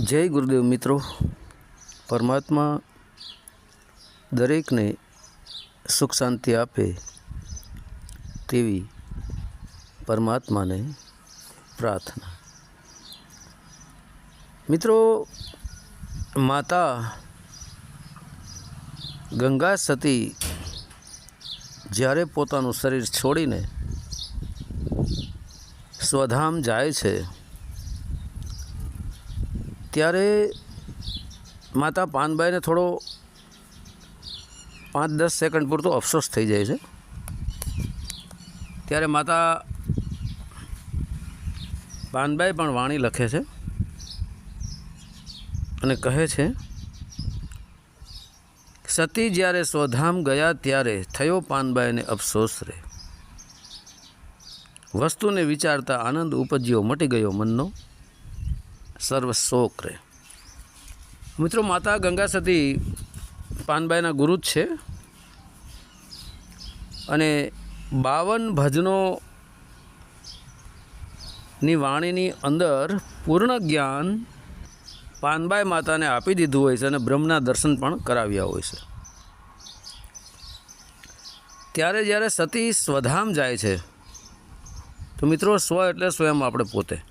જય ગુરુદેવ મિત્રો. પરમાત્મા દરેકને સુખ શાંતિ આપે તેવી પરમાત્માને પ્રાર્થના. મિત્રો, માતા ગંગા સતી જ્યારે પોતાનું શરીર છોડીને સ્વધામ જાય છે ત્યારે માતા પાનબાઈને થોડો પાંચ દસ સેકન્ડ પૂરતો અફસોસ થઈ જાય છે. ત્યારે માતા પાનબાઈ પણ વાણી લખે છે અને કહે છે, સતી જ્યારે સ્વધામ ગયા ત્યારે થયો પાનબાઈને અફસોસ રે. વસ્તુને વિચારતા આનંદ ઉપજ્યો, મટી ગયો મનનો. સર્વ શોક મિત્રો, માતા ગંગા સતી પાનબાઈના ગુરુ જ છે. અને બાવન ભજનો ની વાણીની અંદર પૂર્ણ જ્ઞાન પાનબાઈ માતાને આપી દીધું હોય છે અને બ્રહ્મના દર્શન પણ કરાવ્યા હોય છે. ત્યારે જ્યારે સતી સ્વધામ જાય છે, તો મિત્રો, સ્વ એટલે સ્વયં આપણે પોતે.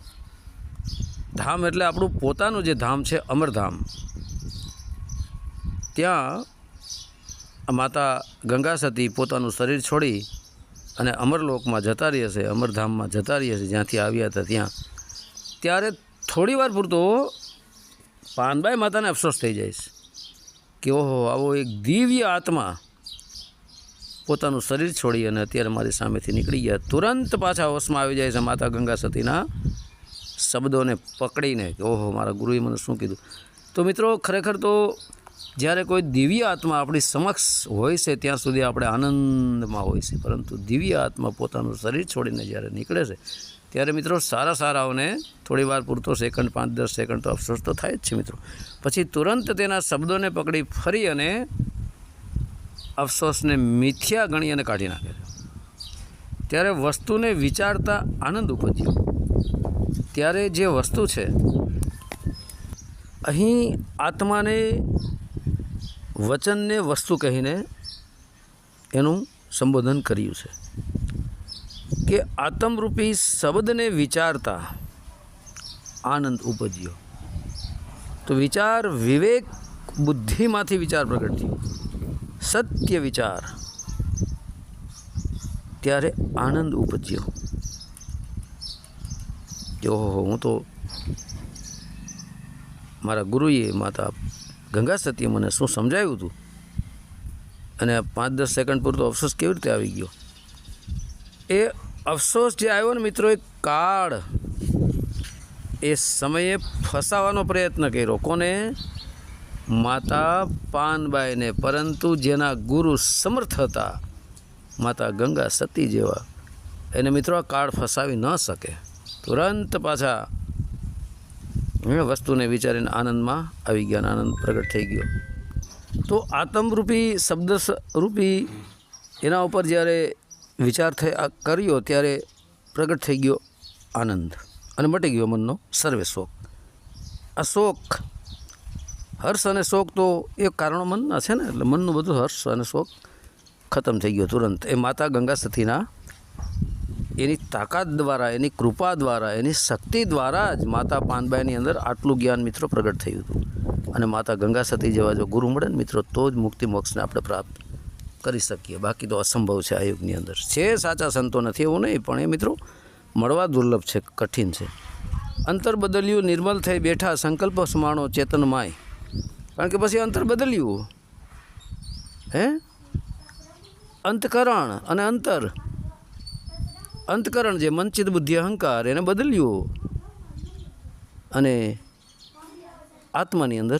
ધામ એટલે આપણું પોતાનું જે ધામ છે, અમરધામ. ત્યાં માતા ગંગા સતી પોતાનું શરીર છોડી અને અમરલોકમાં જતા રહી હશે અમરધામમાં જતા રહી હશે જ્યાંથી આવ્યા હતા ત્યાં. ત્યારે થોડીવાર પૂરતો પાનબાઈ માતાને અફસોસ થઈ જાય કે ઓહો, આવો એક દિવ્ય આત્મા પોતાનું શરીર છોડી અને અત્યારે મારી સામેથી નીકળી ગયા. તુરંત પાછા હોશમાં આવી જાય છે માતા ગંગા સતીના શબ્દોને પકડીને કે, ઓહો, મારા ગુરુએ મને શું કીધું? તો મિત્રો, ખરેખર તો જ્યારે કોઈ દિવ્ય આત્મા આપણી સમક્ષ હોય છે, ત્યાં સુધી આપણે આનંદમાં હોય છે. પરંતુ દિવ્ય આત્મા પોતાનું શરીર છોડીને જ્યારે નીકળે છે, ત્યારે મિત્રો સારા સારાઓને થોડી વાર પૂરતો સેકન્ડ, પાંચ, દસ સેકન્ડ તો અફસોસ તો થાય જ છે મિત્રો. પછી તુરંત તેના શબ્દોને પકડી ફરી અને અફસોસને મિથ્યા ગણી અને કાઢી નાખે છે. ત્યારે વસ્તુને વિચારતા આનંદ ઉપજ્યો. ત્યારે જે વસ્તુ છે, અહીં આત્માને વચનને વસ્તુ કહીને એનું સંબોધન કર્યું છે કે આત્મરૂપી શબ્દને વિચારતા આનંદ ઉપજ્યો. તો વિચાર વિવેક બુદ્ધિમાંથી વિચાર પ્રગટ થયો. સત્ય વિચાર. ત્યારે આનંદ ઉપજ્યો. કે હું તો મારા ગુરુએ માતા ગંગા સતીએ મને શું સમજાવ્યું હતું? અને પાંચ દસ સેકન્ડ પૂરતો અફસોસ કેવી રીતે આવી ગયો? એ અફસોસ જે આવ્યો ને મિત્રો, એ કાળ. એ સમયે ફસાવાનો પ્રયત્ન કર્યો કોને? માતા પાનબાઈને. પરંતુ જેના ગુરુ સમર્થ હતા, માતા ગંગા સતી જેવા, એને મિત્રો આ કાળ ફસાવી ન શકે. તુરંત પાછા વસ્તુને વિચારીને આનંદમાં આવી ગયા આનંદ પ્રગટ થઈ ગયો. તો આત્મરૂપી શબ્દ રૂપી એના ઉપર જ્યારે વિચાર થઈ કર્યો ત્યારે પ્રગટ થઈ ગયો આનંદ અને મટી ગયો મનનો સર્વે શોક. આ શોક, હર્ષ અને શોક તો એ કારણો મનના છે ને, એટલે મનનું બધું હર્ષ અને શોક ખતમ થઈ ગયો તુરંત. એ માતા ગંગા સતીના એની તાકાત દ્વારા, એની કૃપા દ્વારા, એની શક્તિ દ્વારા જ માતા પાનબાઈની અંદર આટલું જ્ઞાન મિત્રો પ્રગટ થયું હતું. અને માતા ગંગા સતી જેવા જો ગુરુ મળે ને મિત્રો, તો જ મુક્તિ મોક્ષને આપણે પ્રાપ્ત કરી શકીએ. બાકી તો અસંભવ છે આ યુગની અંદર. છે સાચા સંતો નથી એવું નહીં, પણ એ મિત્રો મળવા દુર્લભ છે, કઠિન છે. અંતર બદલ્યું, નિર્મલ થઈ બેઠા, સંકલ્પ સમાણો, ચેતન માય. કારણ કે પછી અંતર બદલ્યું. હે? અંતકરણ અને અંતર. અંતકરણ જે મનચિત બુદ્ધિ અહંકાર એને બદલ્યું. અને આત્માની અંદર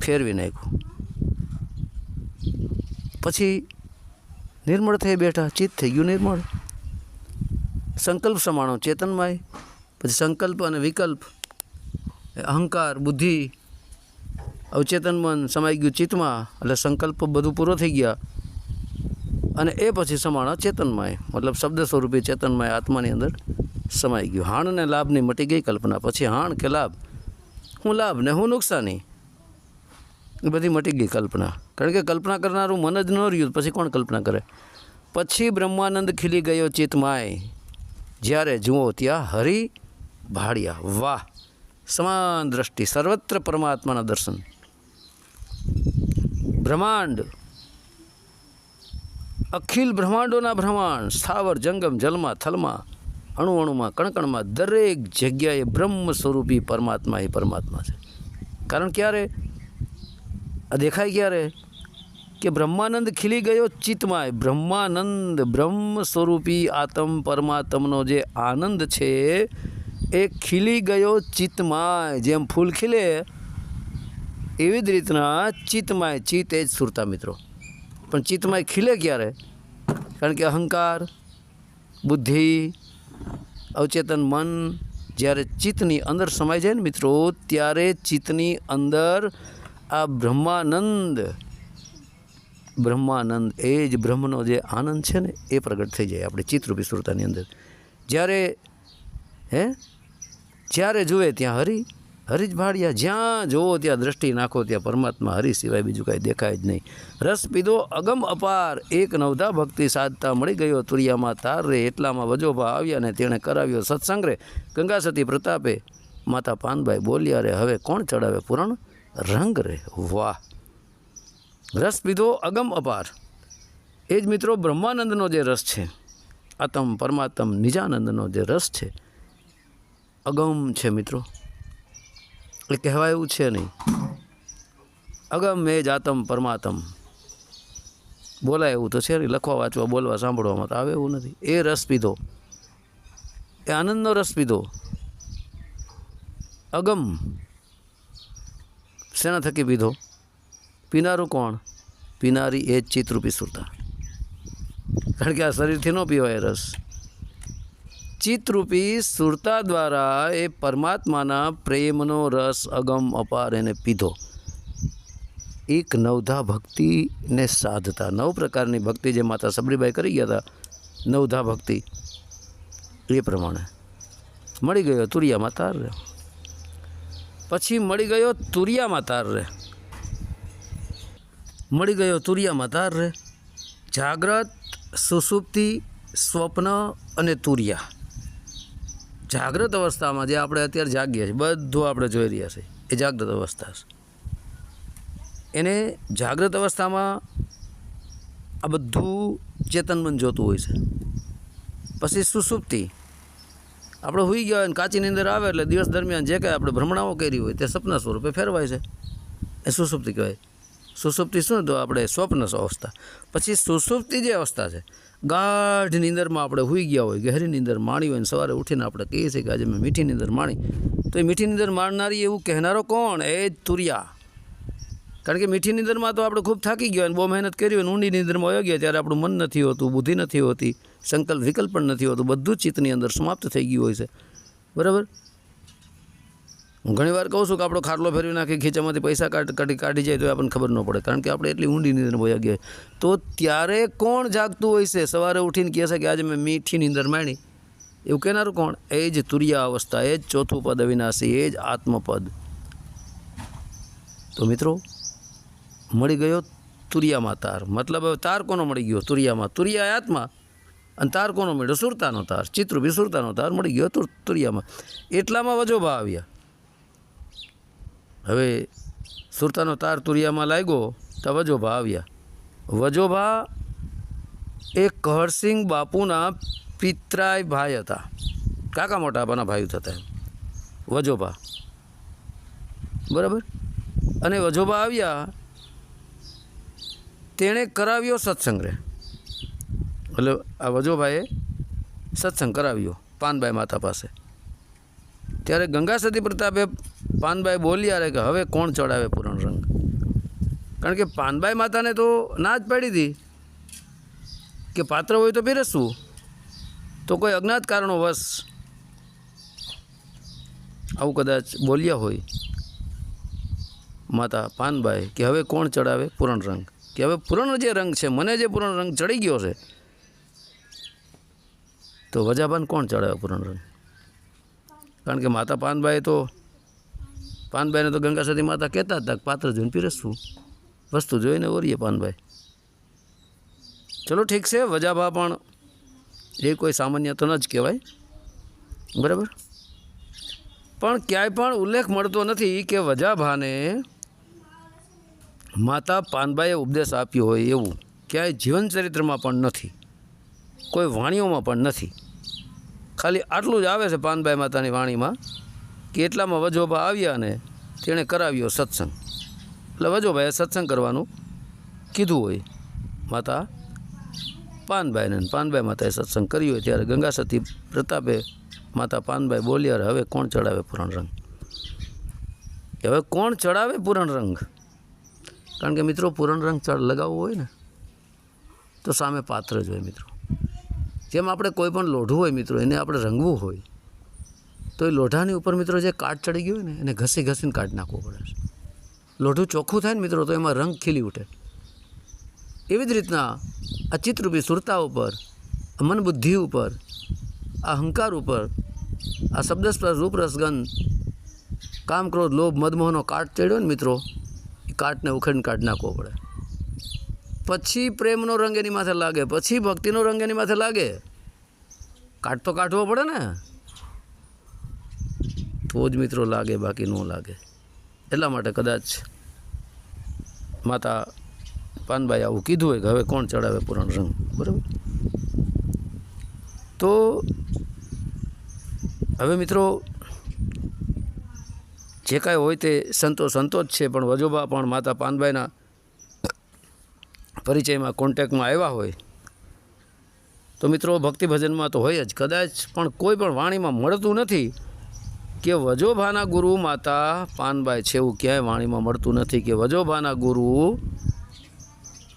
ફેરવી નાખ્યું. પછી નિર્મળ થઈ બેઠા, ચિત્ત થઈ ગયું નિર્મળ. સંકલ્પ સમાણો ચેતનમાય, પછી સંકલ્પ અને વિકલ્પ અહંકાર, બુદ્ધિ, અવચેતન મન સમાઈ ગયું ચિત્તમાં, એટલે સંકલ્પ બધું પૂરો થઈ ગયા. અને એ પછી સમાણા ચેતનમય મતલબ શબ્દ સ્વરૂપે ચેતનમય આત્માની અંદર સમાઈ ગયું. હાણ અને લાભની મટી ગઈ કલ્પના, પછી હાણ કે લાભ? હું લાભ ને હું નુકસાની? એ બધી મટી ગઈ કલ્પના. કારણ કે કલ્પના કરનારું મન જ ન રહ્યું, પછી કોણ કલ્પના કરે? પછી બ્રહ્માનંદ ખીલી ગયો ચિત્તમાય જ્યારે જુઓ ત્યાં હરિ ભાડિયા. વાહ! સમાન દ્રષ્ટિ, સર્વત્ર પરમાત્માના દર્શન. બ્રહ્માંડ અખિલ બ્રહ્માંડોના બ્રહ્માંડ, સ્થાવર, જંગમ, જલમાં, થલમાં અણુ અણુમાં કણકણમાં, દરેક જગ્યાએ બ્રહ્મ સ્વરૂપી પરમાત્મા એ પરમાત્મા છે. કારણ ક્યારે? આ દેખાય ક્યારે? કે બ્રહ્માનંદ ખીલી ગયો ચિત્તમાં. બ્રહ્માનંદ બ્રહ્મ સ્વરૂપી આત્મ પરમાત્મનો જે આનંદ છે, એ ખીલી ગયો ચિત્તમાં જેમ ફૂલ ખીલે, એવી જ રીતના ચિત્તમાં ચિત્ત એ જ સુરતા મિત્રો. પણ ચિત્તમાય ખીલે ક્યારે? કારણ કે અહંકાર, બુદ્ધિ, અવચેતન મન જ્યારે ચિત્તની અંદર સમાય જાય ને મિત્રો, ત્યારે ચિત્તની અંદર આ બ્રહ્માનંદ બ્રહ્માનંદ એ જ બ્રહ્મનો જે આનંદ છે ને, એ પ્રગટ થઈ જાય આપણે ચિત્તરૂપી સુરતાની અંદર. જ્યારે, હે? જ્યારે જુએ ત્યાં હરિ હરિ ભાડિયા જ્યાં જુઓ ત્યાં દ્રષ્ટિ નાખો, ત્યાં પરમાત્મા હરિ સિવાય બીજું કાંઈ દેખાય જ નહીં. રસ પીધો, અગમ અપાર, એક નવધા ભક્તિ સાધતા મળી ગયો તુરિયામાં તાર રે, એટલામાં વજોભા આવ્યા ને તેણે કરાવ્યો સત્સંગ રે. ગંગાસતી પ્રતાપે માતા પાનભાઈ બોલ્યા રે, હવે કોણ ચડાવે પૂરણ? રંગ રે, વાહ. રસ પીધો, અગમ અપાર. એ જ મિત્રો, બ્રહ્માનંદનો જે રસ છે, આતમ પરમાત્મ નિજાનંદનો જે રસ છે, અગમ છે મિત્રો. એ કહેવાય એવું છે નહીં. અગમ એ જાતમ પરમાત્મ. બોલાય એવું તો છે નહીં, લખવા, વાંચવા, બોલવા, સાંભળવામાં તો આવે એવું નથી. એ રસ પીધો. એ આનંદનો રસ પીધો. અગમ શેના થકી પીધો? પીનારું કોણ? પીનારી એ જ ચિત્રરૂપી સુરતા. કારણ કે આ શરીરથી ન પીવાય રસ. ચિત્તરૂપી સુરતા દ્વારા એ પરમાત્માના પ્રેમનો રસ અગમ અપાર એને પીધો. એક નવધા ભક્તિને સાધતા. નવ પ્રકારની ભક્તિ જે માતા સબરીબાઈ કરી ગયા હતા નવધા ભક્તિ. એ પ્રમાણે. મળી ગયો તુરિયામાં તાર રે. પછી મળી ગયો તુરિયામાં તાર રે. મળી ગયો તુરિયામાં તાર રે. જાગ્રત, સુસુપ્તિ, સ્વપ્ન અને તુરિયા. જાગ્રત અવસ્થામાં જે આપણે અત્યારે જાગીએ છીએ, બધું આપણે જોઈ રહ્યા છીએ, એ જાગ્રત અવસ્થા છે. એને જાગ્રત અવસ્થામાં આ બધું ચેતનમન જોતું હોય છે. પછી સુસુપ્તિ. આપણે હોઈ ગયા હોય ને કાચીની અંદર આવે એટલે દિવસ દરમિયાન જે કાંઈ આપણે ભ્રમણાઓ કરી હોય તે સપના સ્વરૂપે ફેરવાય છે. એ સુસુપ્તિ કહેવાય. સુસુપ્તિ શું? તો આપણે સ્વપ્ન અવસ્થા પછી સુસુપ્તિ જે અવસ્થા છે ગાઢ નીંદરમાં આપણે હોઈ ગયા હોય, ગહેરી નીંદર માણી હોય ને સવારે ઉઠીને આપણે કહીએ છીએ કે આજે મેં મીઠી નીંદર માણી. તો એ મીઠી નીંદર માણનારી એવું કહેનારો કોણ? એ જ તુરિયા. કારણ કે મીઠી નીંદરમાં તો આપણે ખૂબ થાકી ગયા અને બહુ મહેનત કરી હોય ઊંડી નીંદરમાં વયો ગયા ત્યારે આપણું મન નથી હોતું, બુદ્ધિ નથી હોતી, સંકલ્પ વિકલ્પ પણ નથી હોતું, બધું જ ચિત્તની અંદર સમાપ્ત થઈ ગયું હોય છે. બરાબર? હું ઘણી વાર કહું છું કે આપણો ખાટલો ફેરવી નાખી ખીચામાંથી પૈસા કાઢ, કાઢી જાય તો આપણને ખબર ન પડે. કારણ કે આપણે એટલી ઊંડી નીંદર ભોયા ગયા તો ત્યારે કોણ જાગતું હોય છે? સવારે ઉઠીને કહે છે કે આજે મેં મીઠી નીંદર માણી. એવું કહેનારું કોણ? એ જ તુર્યા અવસ્થા એ જ ચોથું પદ અવિનાશી, એ જ આત્મપદ. તો મિત્રો, મળી ગયો તુરિયામાં તાર. મતલબ હવે તાર કોનો મળી ગયો? તુરિયામાં. તુરિયા આત્મા. અને તાર કોનો મળ્યો? સુરતાનો તાર. ચિત્રરૂપી સુરતાનો તાર મળી ગયો તુર, તુરિયામાં. એટલામાં વજોભા આવ્યા. હવે સુરતાનો તાર તુરિયામાં લાગ્યો તો વજોભા આવ્યા. વજોભા એ કહરસિંહ બાપુના પિતરાય ભાઈ હતા. કાકા મોટા બાના ભાઈ થતા વજોભા. બરાબર? અને વજોભા આવ્યા, તેણે કરાવ્યો સત્સંગ રે. એટલે આ વજોભાઈએ સત્સંગ કરાવ્યો પાનબાઈ માતા પાસે. ત્યારે ગંગા સતી પ્રતાપે પાનબાઈ બોલ્યા કે હવે કોણ ચડાવે પૂરણ રંગ? કારણ કે પાનબાઈ માતાને તો ના જ પાડી હતી. કે પાત્ર હોય તો પીરસવું. તો કોઈ અજ્ઞાત કારણો વશ આવું કદાચ બોલ્યા હોય માતા પાનબાઈ કે હવે કોણ ચડાવે પૂરણ રંગ? કે હવે પૂરણ જે રંગ છે, મને જે પૂરણ રંગ ચડી ગયો છે, તો વજાબાન કોણ ચડાવે પૂરણ રંગ? કારણ કે માતા પાનબાઈ તો પાનભાઈને તો ગંગા સતી માતા કહેતા હતા પાત્ર જોઈને પીરસવું. વસ્તુ જોઈને ઓરીએ પાનભાઈ. ચલો ઠીક છે, વજાભા પણ એ કોઈ સામાન્ય તો ન જ કહેવાય. બરાબર? પણ ક્યાંય પણ ઉલ્લેખ મળતો નથી કે વજાભાને માતા પાનબાઈએ ઉપદેશ આપ્યો હોય એવું. ક્યાંય જીવન ચરિત્રમાં પણ નથી. કોઈ વાણીઓમાં પણ નથી. ખાલી આટલું જ આવે છે પાનબાઈ માતાની વાણીમાં કે એટલામાં વજોભા આવ્યા ને તેણે કરાવ્યો સત્સંગ. એટલે વજોભાઈએ સત્સંગ કરવાનું કીધું હોય. માતા પાનબાઈને પાનબાઈ માતાએ સત્સંગ કર્યો હોય ત્યારે ગંગા સતી પ્રતાપે માતા પાનબાઈ બોલ્યા, "અરે, હવે કોણ ચડાવે પૂરણ રંગ? હવે કોણ ચડાવે પૂરણ રંગ? કારણ કે મિત્રો, પૂરણ રંગ ચડ લગાવવો હોય ને, તો સામે પાત્ર જ હોય મિત્રો. જેમ આપણે કોઈ પણ લોઢું હોય મિત્રો, એને આપણે રંગવું હોય, તો એ લોઢાની ઉપર મિત્રો જે કાટ ચડી ગયો હોય ને, એને ઘસી ઘસીને કાઢ નાખવો પડે છે. લોઢું ચોખ્ખું થાય ને મિત્રો, તો એમાં રંગ ખીલી ઉઠે. એવી જ રીતના આ ચિત્રરૂપી સુરતા ઉપર મન બુદ્ધિ ઉપર આ અહંકાર ઉપર, આ શબ્દસ્પર્શ રૂપરસગંધ કામ ક્રોધ લોભ, મદમોહનો કાટ ચડ્યો ને મિત્રો, એ કાટને ઉખેડીને કાઢ નાખવો પડે. પછી પ્રેમનો રંગ એની માથે લાગે, પછી ભક્તિનો રંગ એની માથે લાગે. કાટ તો કાઢવો પડે ને. તો જ મિત્રો લાગે, બાકી ન લાગે. એટલા માટે કદાચ માતા પાનબાઈ આવું કીધું હોય કે હવે કોણ ચડાવે પુરાણ રંગ, બરાબર? તો હવે મિત્રો, જે કાંઈ હોય તે સંતો સંતો જ છે, પણ વજોબા પણ માતા પાનબાઈના પરિચયમાં કોન્ટેક્ટમાં આવ્યા હોય, તો મિત્રો ભક્તિ ભજનમાં તો હોય જ. કદાચ પણ કોઈ પણ વાણીમાં મળતું નથી કે વજોભાના ગુરુ માતા પાનબાઈ છે એવું ક્યાંય વાણીમાં મળતું નથી કે વજોભાના ગુરુ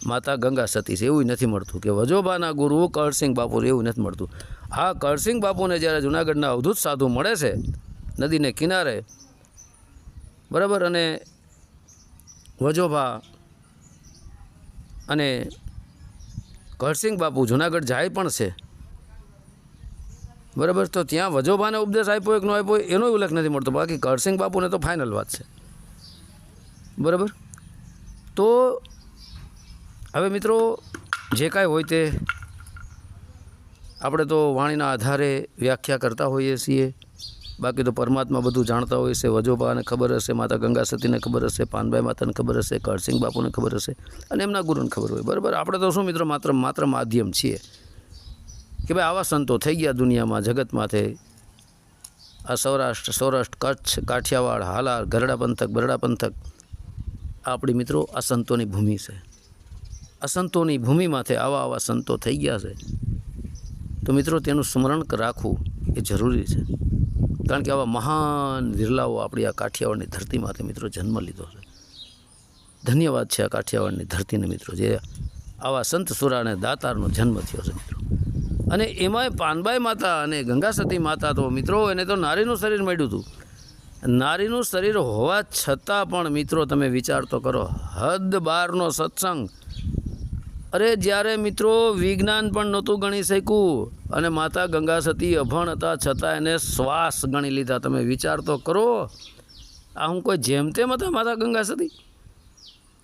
માતા ગંગા સતી છે એવું નથી મળતું. કે વજોબાના ગુરુ કરસિંહ બાપુ એવું નથી મળતું. આ કરસિંહ બાપુને જ્યારે જુનાગઢના અવધૂત સાધુ મળે છે, નદીને કિનારે, બરાબર, અને વજોભા અને કરસિંહ બાપુ જુનાગઢ જાય પણ છે. બરાબર, તો ત્યાં વજોભાને ઉપદેશ આપ્યો એક ન આપ્યો એનો ઉલ્લેખ નથી મળતો. બાકી કરસિંહ બાપુને તો ફાઇનલ વાત છે. બરાબર? તો હવે મિત્રો, જે કાંઈ હોય તે આપણે તો વાણીના આધારે વ્યાખ્યા કરતા હોઈએ છીએ. બાકી તો પરમાત્મા બધું જાણતા હોય છે, વજોબાને ખબર હશે, માતા ગંગા સતીને ખબર હશે પાનબાઈ માતાને ખબર હશે કરસિંહ બાપુને ખબર હશે અને એમના ગુરુને ખબર હોય. બરાબર? આપણે તો શું મિત્રો માત્ર માત્ર માધ્યમ છીએ કે ભાઈ આવા સંતો થઈ ગયા દુનિયામાં, જગતમાંથી. આ સૌરાષ્ટ્ર સૌરાષ્ટ્ર કચ્છ, કાઠિયાવાડ, હાલાર, ગરડા પંથક, બરડા પંથક. આપણી મિત્રો આ ભૂમિ છે. આ સંતોની ભૂમિમાંથી આવા આવા સંતો થઈ ગયા છે. તો મિત્રો, તેનું સ્મરણ રાખવું એ જરૂરી છે. કારણ કે આવા મહાન વિરલાઓ આપણી આ કાઠિયાવાડની ધરતીમાંથી મિત્રો જન્મ લીધો છે. ધન્યવાદ છે આ કાઠિયાવાડની ધરતીને મિત્રો, જે આવા સંત સુરા અને દાતારનો જન્મ થયો છે મિત્રો. અને એમાંય પાનબાઈ માતા અને ગંગા સતી માતા તો મિત્રો, એને તો નારીનું શરીર મળ્યું હતું. નારીનું શરીર હોવા છતાં પણ મિત્રો, તમે વિચાર તો કરો, હદ બારનો સત્સંગ અરે જ્યારે મિત્રો વિજ્ઞાન પણ નહોતું ગણી શક્યું અને માતા ગંગા સતી અભણ હતા, છતાં એને શ્વાસ ગણી લીધા. તમે વિચાર તો કરો, આ હું કોઈ જેમ તેમ હતા માતા ગંગા સતી?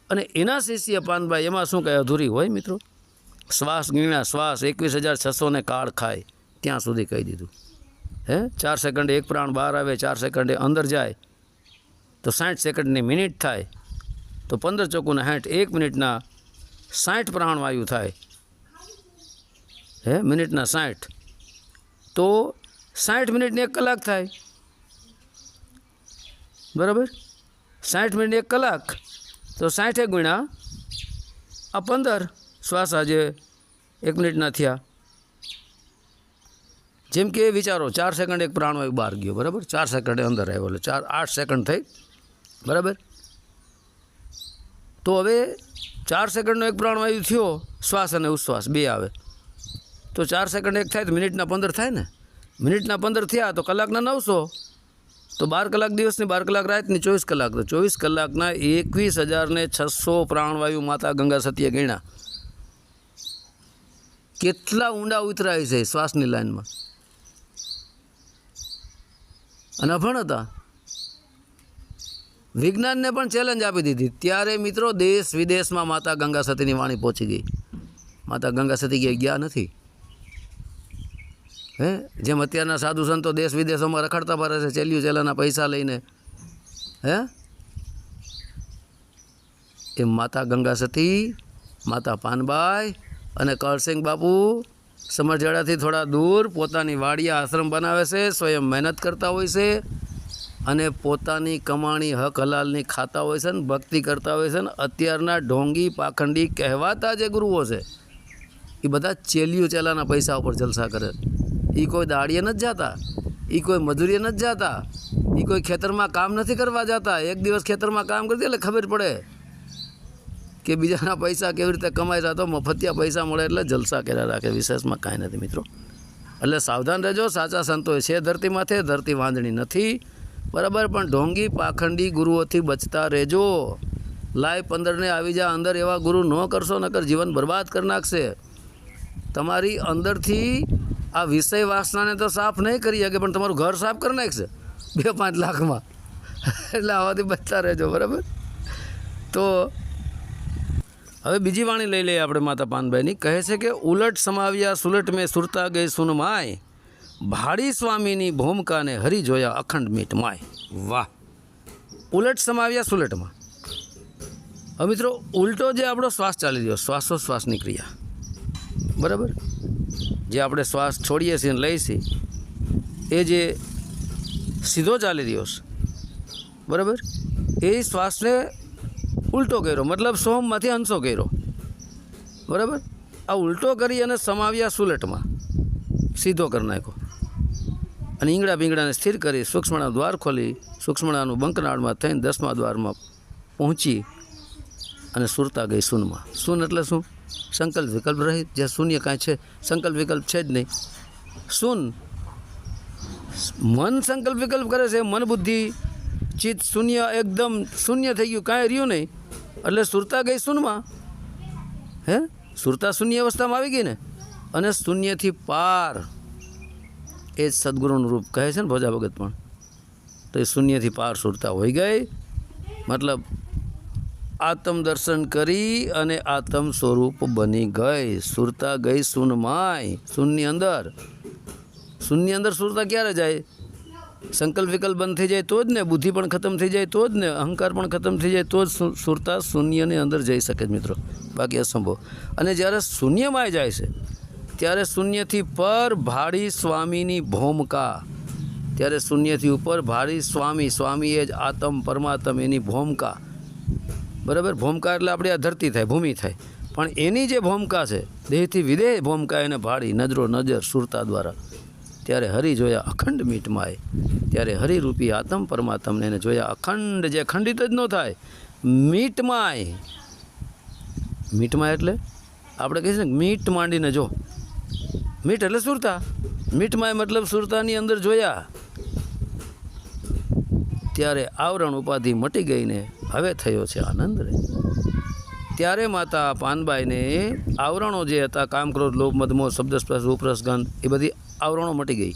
અને એના શિષ્ય પાનભાઈ, એમાં શું કંઈ અધૂરી હોય મિત્રો? શ્વાસ ગીણા શ્વાસ એકવીસ હજાર છસો ને કાળ ખાય, ત્યાં સુધી કહી દીધું. હે? ચાર સેકન્ડે એક પ્રાણ બહાર આવે, ચાર સેકન્ડે અંદર જાય, તો સાઠ સેકન્ડની મિનિટ થાય, તો પંદર ચોકુને સાઠ એક મિનિટના સાઠ પ્રાણવાયુ થાય. હે, મિનિટના સાઠ. તો સાઠ મિનિટની એક કલાક થાય. બરાબર? સાઠ મિનિટ એક કલાક. તો સાઠે ગુણ્યા આ પંદર. શ્વાસ આજે એક મિનિટના થયા. જેમ કે વિચારો, ચાર સેકન્ડ એક પ્રાણવાયુ બહાર ગયો, બરાબર? ચાર સેકન્ડે અંદર આવ્યો, એટલે ચાર, આઠ સેકન્ડ થઈ. બરાબર? તો હવે ચાર સેકન્ડનો એક પ્રાણવાયુ થયો, શ્વાસ અને ઉશ્વાસ બે આવે. તો ચાર સેકન્ડ એક થાય તો મિનિટના પંદર થાય ને? મિનિટના પંદર થયા તો કલાકના નવસો. તો બાર કલાક દિવસની, બાર કલાક રાતની, ચોવીસ કલાક. તો ચોવીસ કલાકના એકવીસ હજારને છસો પ્રાણવાયુ માતા ગંગા સતીએ ગણ્યા. કેટલા ઊંડા ઉતરાય છે શ્વાસની લાઈનમાં. અને અભણ હતા. વિજ્ઞાનને પણ ચેલેન્જ આપી દીધી. ત્યારે મિત્રો દેશ વિદેશમાં માતા ગંગા સતીની વાણી પહોંચી ગઈ. માતા ગંગા સતી ગયા ગયા નથી? હે? જેમ અત્યારના સાધુ સંતો દેશ વિદેશોમાં રખડતા ફરે છે ચેલ્યું ચેલાના પૈસા લઈને. હે? એ માતા ગંગા સતી, માતા પાનબાઈ અને કરસિંગ બાપુ સમરજડાથી થોડા દૂર પોતાની વાડિયા આશ્રમ બનાવે છે, સ્વયં મહેનત કરતા હોય છે. અને પોતાની કમાણી હક હલાલની ખાતા હોય છે ને, ભક્તિ કરતા હોય છે ને, અત્યારના ઢોંગી પાખંડી કહેવાતા જે ગુરુઓ છે, એ બધા ચેલિયું ચેલાના પૈસા ઉપર જલસા કરે. એ કોઈ દાડીએ નથી જતા એ કોઈ મજૂરીએ નથી જતા એ કોઈ ખેતરમાં કામ નથી કરવા જતા, એક દિવસ ખેતરમાં કામ કરતી એટલે ખબર પડે કે બીજાના પૈસા કેવી રીતે કમાઈ રહ્યા તો મફતિયા પૈસા મળે એટલે જલસા કર્યા રાખે, વિશેષમાં કાંઈ નથી મિત્રો. એટલે સાવધાન રહેજો, સાચા સંતો છે ધરતી માથે, ધરતી વાંધણી નથી. બરાબર, પણ ઢોંગી પાખંડી ગુરુઓથી બચતા રહેજો. લાય પંદરને આવી જા અંદર, એવા ગુરુ ન કરશો, નકર જીવન બરબાદ કરી નાખશે. તમારી અંદરથી આ વિષય વાસનાને તો સાફ નહીં કરી શકે, પણ તમારું ઘર સાફ કરી નાખશે. બે પાંચ લાખમાં. એટલે આવાથી બચતા રહેજો, બરાબર? તો હવે બીજી વાણી લઈ લઈએ આપણે માતા પાનભાઈની કહે છે કે, ઉલટ સમાવ્યા સુલટ મેં સુરતા ગઈ સુનમાય ભાડી સ્વામીની ભૂમિકાને હરી જોયા અખંડ મીટ માય. વાહ. ઉલટ સમાવ્યા સુલટમાં. હવે મિત્રો, ઉલટો જે આપણો શ્વાસ ચાલી રહ્યો, શ્વાસોશ્વાસની ક્રિયા. બરાબર? જે આપણે શ્વાસ છોડીએ છીએ અને છીએ, એ જે સીધો ચાલી રહ્યો છે. બરાબર? એ શ્વાસને ઉલટો કર્યો, મતલબ સોમમાંથી અંશો કર્યો. બરાબર? આ ઉલટો કરી અને સમાવ્યા સુલટમાં. સીધો કરી નાખ્યો. અને ઈંગડા બીંગડાને સ્થિર કરી સૂક્ષ્મણા દ્વાર ખોલી સૂક્ષ્મણાનું બંકનાળમાં થઈને દસમા દ્વારમાં પહોંચી અને સુરતા ગઈ શૂનમાં શૂન એટલે શું? સંકલ્પ વિકલ્પ રહી જે શૂન્ય કાંઈ છે, સંકલ્પ વિકલ્પ છે જ નહીં. શૂન મન સંકલ્પ વિકલ્પ કરે છે, મન બુદ્ધિ, ચિત્ત શૂન્ય એકદમ શૂન્ય થઈ ગયું, કાંઈ રહ્યું નહીં. એટલે સુરતા ગઈ શૂનમાં હે? સુરતા શૂન્ય અવસ્થામાં આવી ગઈ ને? અને શૂન્યથી પાર એ જ સદગુરુનું રૂપ કહે છે ને ભોજા ભગત પણ. તો એ શૂન્યથી પાર સુરતા હોઈ ગઈ. મતલબ આત્મ દર્શન કરી અને આત્મ સ્વરૂપ બની ગઈ. સુરતા ગઈ શૂન્યમાય શૂન્ય અંદર. શૂન્ય અંદર સુરતા ક્યારે જાય? સંકલ્પ વિકલ્પ બંધ થઈ જાય તો જ ને. બુદ્ધિ પણ ખતમ થઈ જાય તો જ ને. અહંકાર પણ ખતમ થઈ જાય તો જ સુરતા શૂન્યની અંદર જઈ શકે મિત્રો. બાકી અસંભવ. અને જ્યારે શૂન્યમાં જાય છે ત્યારે શૂન્યથી પર ભાડી સ્વામીની ભૂમિકા. ત્યારે શૂન્યથી ઉપર ભારી સ્વામી. સ્વામી એ જ આતમ પરમાત્મ એની ભૂમિકા. બરાબર? ભૂમિકા એટલે આપણી આ ધરતી થાય, ભૂમિ થાય. પણ એની જે ભૂમિકા છે, દેહથી વિદેહ ભૂમિકા એને ભાડી નજરો, નજર, સુરતા દ્વારા. ત્યારે હરિ જોયા અખંડ મીટમાય. ત્યારે હરિરૂપી આતમ પરમાત્મને એને જોયા અખંડ જે ખંડિત જ ન થાય, મીટમાય. મીટમાય એટલે? આપણે કહીશું ને મીટ માંડીને જો મીટ એટલે સુરતા. મીઠમાં મતલબ સુરતાની અંદર જોયા. ત્યારે આવરણ ઉપાધિ મટી ગઈને હવે થયો છે આનંદ રે. ત્યારે માતા પાનબાઈને આવરણો જે હતા કામ ક્રોધ લોભ મધમો શબ્દસ્પર્શ સ્પર્શ ગંધ એ બધી આવરણો મટી ગઈ.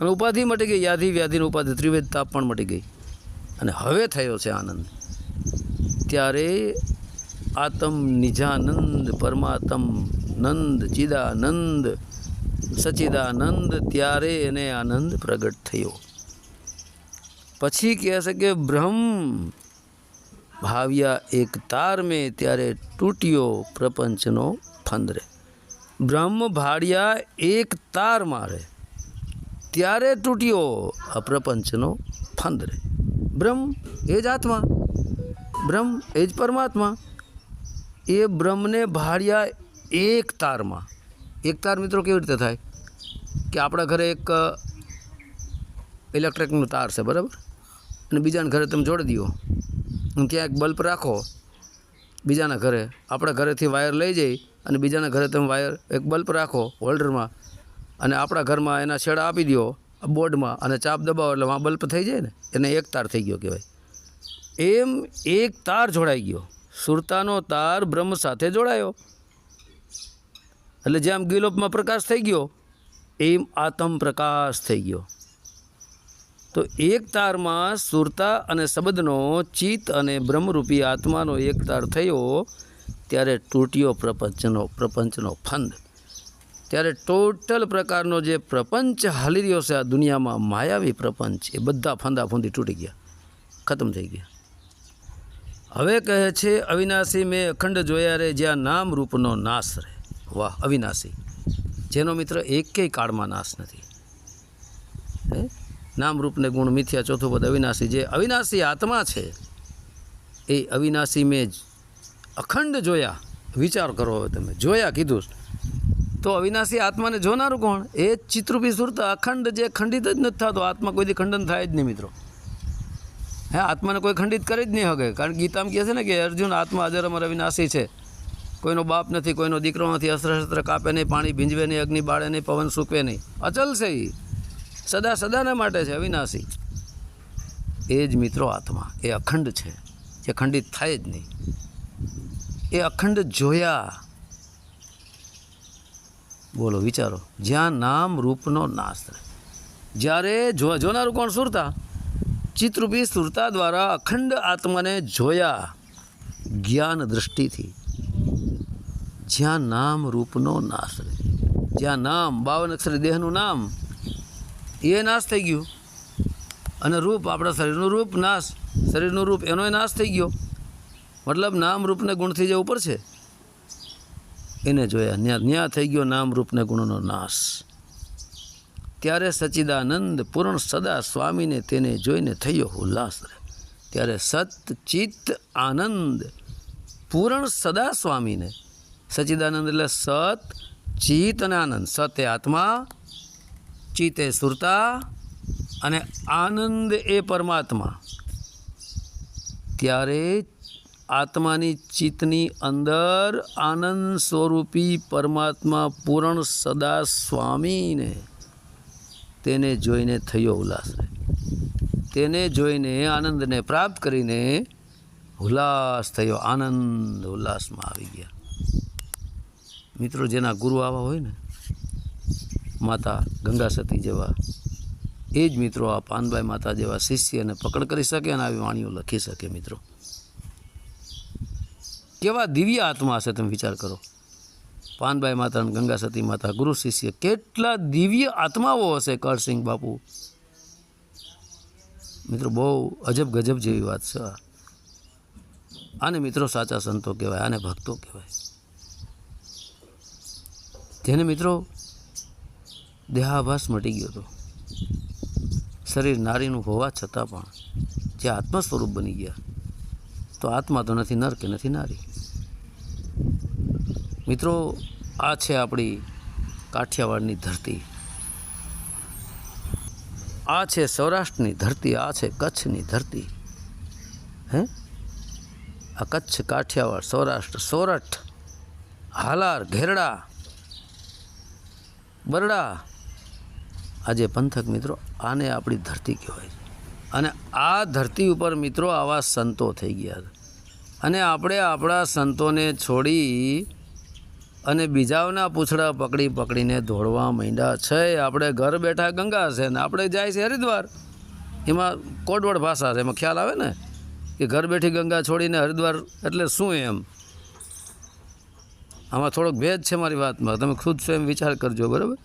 અને ઉપાધિ મટી ગઈ, યાધિ, વ્યાધિની ઉપાધિ, ત્રિવેદ, તાપ પણ મટી ગઈ. અને હવે થયો છે આનંદ. ત્યારે આતમ નિજાનંદ, પરમાત્મ નંદ, ચિદાનંદ સચિદાનંદ ત્યારે એને આનંદ પ્રગટ થયો. પછી કહે છે કે, બ્રહ્મ, ભાવ્યા એક તાર મેં ત્યારે તૂટ્યો પ્રપંચનો ફંદરે. બ્રહ્મ ભાડ્યા એક તાર મારે, ત્યારે તૂટ્યો આ પ્રપંચનો ફંદરે. બ્રહ્મ, એ જ આત્મા. બ્રહ્મ, એ જ પરમાત્મા. એ બ્રહ્મને ભાડ્યા એક તારમાં. એક તાર મિત્રો કેવી રીતે થાય? કે આપણા ઘરે એક ઇલેક્ટ્રિકનું તાર છે, બરાબર? અને બીજાના ઘરે તમે જોડી દો. અને ત્યાં એક બલ્બ રાખો, બીજાના ઘરે. આપણા ઘરેથી વાયર લઈ જઈ અને બીજાના ઘરે તમે વાયર, એક બલ્બ રાખો હોલ્ડરમાં અને આપણા ઘરમાં એના છેડા આપી દો બોર્ડમાં અને ચાપ દબાવો એટલે આ બલ્બ થઈ જાય ને, એને એક તાર થઈ ગયો કહેવાય. એમ એક તાર જોડાઈ ગયો. સુરતાનો તાર બ્રહ્મ સાથે જોડાયો. એટલે જેમ ગિલોપમાં પ્રકાશ થઈ ગયો, એમ આત્મ પ્રકાશ થઈ ગયો. તો એક તારમાં સુરતા અને શબ્દનો ચિત્ત અને બ્રહ્મરૂપી આત્માનો એક તાર થયો, ત્યારે તૂટ્યો પ્રપંચનો પ્રપંચનો ફંદ. ત્યારે ટોટલ પ્રકારનો જે પ્રપંચ હાલી રહ્યો છે આ દુનિયામાં, માયાવી પ્રપંચ, એ બધા ફંદાફૂંદી તૂટી ગયા, ખતમ થઈ ગયા. હવે કહે છે, અવિનાશી મેં અખંડ જોયા રે, જ્યાં નામ રૂપનો નાશ રહે. વાહ, અવિનાશી. જેનો મિત્ર એકેય કાળમાં નાશ નથી. હે? નામ રૂપને ગુણ મિથ્યા ચોથું પદ અવિનાશી. જે અવિનાશી આત્મા છે, એ અવિનાશી મેં જ અખંડ જોયા. વિચાર કરો હવે તમે. જોયા કીધું તો અવિનાશી આત્માને જોનારું કોણ? એ જ ચિત્રરૂપી સુરત અખંડ જે ખંડિત જ નથી થતો. આત્મા કોઈથી ખંડન થાય જ નહીં મિત્રો. હે, આત્માને કોઈ ખંડિત કરી જ નહીં હકે કારણ ગીતામાં કહે છે ને કે અર્જુન આત્મા અજર અમર અવિનાશી છે. કોઈનો બાપ નથી, કોઈનો દીકરો નથી અસ્ત્ર કાપે નહીં, પાણી ભીંજવે નહીં, અગ્નિ બાળે નહીં, પવન સૂકવે નહીં. અચલ છે એ સદા સદાના માટે છે, અવિનાશી. એ જ મિત્રો આત્મા, એ અખંડ છે, જે ખંડિત થાય જ નહીં. એ અખંડ જોયા. બોલો, વિચારો, જ્યાં નામ રૂપનો નાશ રહે જ્યારે જો, જોનારું કોણ સુરતા? ચિત્રરૂપી સુરતા દ્વારા અખંડ આત્માને જોયા, જ્ઞાન દૃષ્ટિથી જ્યાં નામ રૂપનો નાશ જ્યાં નામ, બાવન અક્ષરે દેહનું નામ, એ નાશ થઈ ગયું. અને રૂપ, આપણા શરીરનું રૂપ નાશ. શરીરનું રૂપ એનોય નાશ થઈ ગયો. મતલબ નામ રૂપને ગુણથી જે ઉપર છે. એને જોયા, ન્યા ન્યા થઈ ગયો નામ રૂપને ગુણનો નાશ. ત્યારે સચિદાનંદ પૂર્ણ સદા સ્વામીને તેને જોઈને થયો ઉલ્લાસ ત્યારે સત, ચિત્ત, આનંદ પૂરણ સદા સ્વામીને સચ્ચિદાનંદ એટલે સત ચિત્ત અને આનંદ. સત એ આત્મા, ચિત્ત એ સુરતા અને આનંદ એ પરમાત્મા. ત્યારે આત્માની ચિત્તની અંદર આનંદ સ્વરૂપી પરમાત્મા પૂરણ સદા સ્વામીને તેને જોઈને થયો ઉલ્લાસ. તેને જોઈને આનંદને પ્રાપ્ત કરીને ઉલ્લાસ થયો. આનંદ ઉલ્લાસમાં આવી ગયા. મિત્રો જેના ગુરુ આવા હોય ને, માતા ગંગા સતી જેવા, એ જ મિત્રો આ પાનબાઈ માતા જેવા શિષ્યને પકડ કરી શકે અને આવી વાણીઓ લખી શકે મિત્રો. કેવા દિવ્ય આત્મા હશે તમે વિચાર કરો. પાનબાઈ માતા અને ગંગા સતી માતા ગુરુ શિષ્ય કેટલા દિવ્ય આત્માઓ હશે કરસિંહ બાપુ. મિત્રો બહુ અજબ ગજબ જેવી વાત છે. આને મિત્રો સાચા સંતો કહેવાય, આને ભક્તો કહેવાય. જેને મિત્રો દેહાભાસ મટી ગયો હતો. શરીર નારીનું હોવા છતાં પણ જે આત્મા સ્વરૂપ બની ગયા, તો આત્મા તો નથી નર કે નથી નારી. મિત્રો, આ છે આપણી કાઠિયાવાડની ધરતી. આ છે સૌરાષ્ટ્રની ધરતી, આ છે કચ્છની ધરતી. હે? આ કચ્છ, કાઠિયાવાડ, સૌરાષ્ટ્ર, સોરઠ, હાલાર, ઘેરડા બરડા. આજે પંથક મિત્રો, આને આપણી ધરતી કહેવાય છે. અને આ ધરતી ઉપર મિત્રો આવા સંતો થઈ ગયા છે. અને આપણે આપણા સંતોને છોડી અને બીજાઓના પૂછડા પકડી પકડીને દોડવા માંડ્યા છે. આપણે ઘર બેઠા ગંગા છે ને આપણે જાય છે હરિદ્વાર. એમાં કોડવડ ભાષા છે, એમાં ખ્યાલ આવે ને? કે ઘર બેઠી ગંગા છોડીને હરિદ્વાર એટલે શું એમ? આમાં થોડોક ભેદ છે મારી વાતમાં. તમે ખુદ સ્વયં વિચાર કરજો, બરાબર?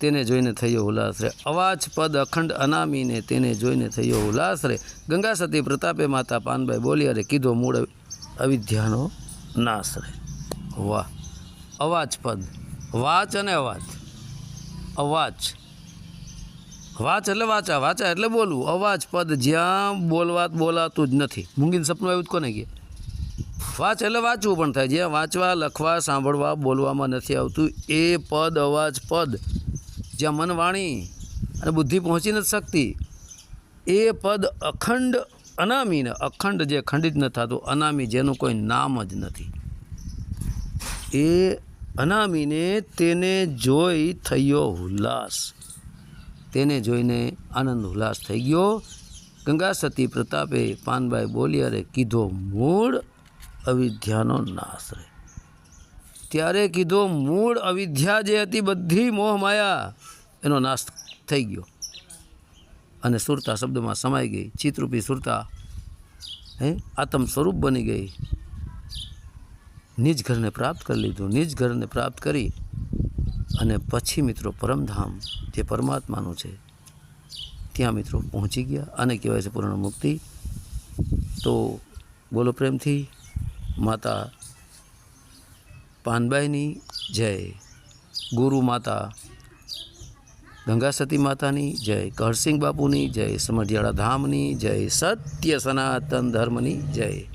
તેને જોઈને થયો ઉલ્લાસ રે. અવાજ, પદ, અખંડ, અનામીને તેને જોઈને થયો ઉલ્લાસ રે. ગંગા સતી પ્રતાપે માતા પાનભાઈ બોલી અરે કીધો, મૂળ અવિદ્યાનો નાશ રે. વાહ. અવાજ, પદ. વાચ અને અવાજ. અવાજ. વાચ એટલે વાચા. વાચા એટલે બોલવું. અવાજ, પદ જ્યાં બોલવા બોલાતું જ નથી. મૂંગીને સપનું આવ્યું જ કોને કે વાચ, એટલે વાંચવું પણ થાય. જ્યાં વાંચવા, લખવા, સાંભળવા, બોલવામાં નથી આવતું, એ પદ, અવાજ, પદ, જ્યાં મન વાણી અને બુદ્ધિ પહોંચી નથી શકતી, એ પદ અખંડ અનામીને અખંડ જે ખંડિત ન થતું, અનામી જેનું કોઈ નામ જ નથી. એ અનામીને તેને જોઈ થયો ઉલ્લાસ. તેને જોઈને આનંદ, ઉલ્લાસ થઈ ગયો. ગંગા સતી પ્રતાપે પાનબાઈ બોલી, અરે, કીધો મૂળ અવિદ્યાનો નાશ રહે ત્યારે કીધો, મૂળ અવિદ્યા જે હતી બધી મોહ માયા. એનો નાશ થઈ ગયો. અને સુરતા શબ્દમાં સમાઈ ગઈ. ચિત્રરૂપી સુરતા, હે, આત્મ સ્વરૂપ બની ગઈ. નિજ ઘરને પ્રાપ્ત કરી લીધું. નિજ ઘરને પ્રાપ્ત કરી અને પછી મિત્રો પરમધામ, જે પરમાત્માનું છે, ત્યાં મિત્રો પહોંચી ગયા. અને કહેવાય છે પૂર્ણ મુક્તિ તો બોલો પ્રેમથી. માતા પાનબાઈની જય, ગુરુ માતા ગંગા સતી માતાની જય, કરસિંગ બાપુની જય, સમઢિયાળા ધામની જય, સત્ય સનાતન ધર્મની જય.